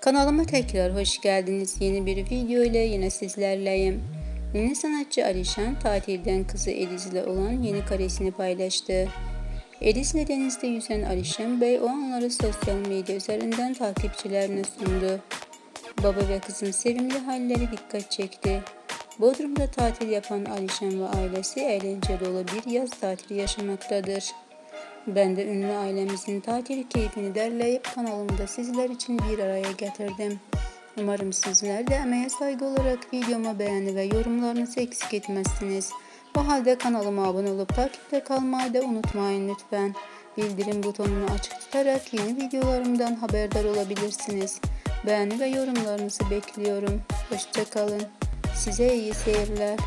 Kanalıma tekrar hoş geldiniz. Yeni bir video ile yine sizlerleyim. Ünlü sanatçı Alişan tatilden kızı Ediz ile olan yeni karesini paylaştı. Ediz ile denizde yüzen Alişan Bey o anları sosyal medya üzerinden takipçilerine sundu. Baba ve kızın sevimli halleri dikkat çekti. Bodrum'da tatil yapan Alişan ve ailesi eğlence dolu bir yaz tatili yaşamaktadır. Ben de ünlü ailemizin tatil keyfini derleyip kanalımda sizler için bir araya getirdim. Umarım sizler de emeğe saygı olarak videoma beğeni ve yorumlarınızı eksik etmezsiniz. O halde kanalıma abone olup takipte kalmayı da unutmayın lütfen. Bildirim butonunu açık tutarak yeni videolarımdan haberdar olabilirsiniz. Beğeni ve yorumlarınızı bekliyorum. Hoşçakalın. Size iyi seyirler.